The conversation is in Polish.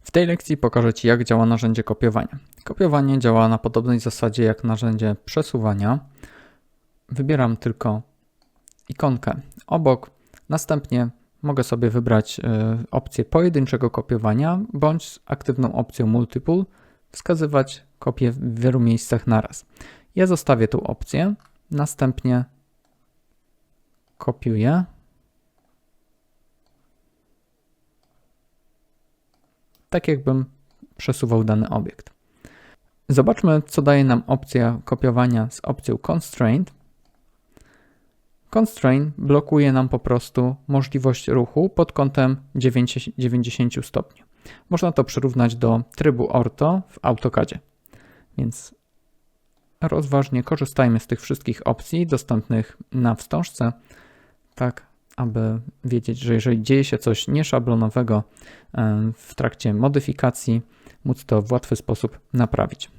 W tej lekcji pokażę Ci, jak działa narzędzie kopiowania. Kopiowanie działa na podobnej zasadzie jak narzędzie przesuwania. Wybieram tylko ikonkę obok, następnie mogę sobie wybrać y, opcję pojedynczego kopiowania bądź aktywną opcją Multiple wskazywać kopię w wielu miejscach naraz. Ja zostawię tą opcję, następnie kopiuję. Tak jakbym przesuwał dany obiekt. Zobaczmy, co daje nam opcja kopiowania z opcją Constraint. Constraint blokuje nam po prostu możliwość ruchu pod kątem 90 stopni. Można to przyrównać do trybu orto w AutoCADzie. Więc rozważnie korzystajmy z tych wszystkich opcji dostępnych na wstążce, tak aby wiedzieć, że jeżeli dzieje się coś nieszablonowego e, w trakcie modyfikacji, móc to w łatwy sposób naprawić.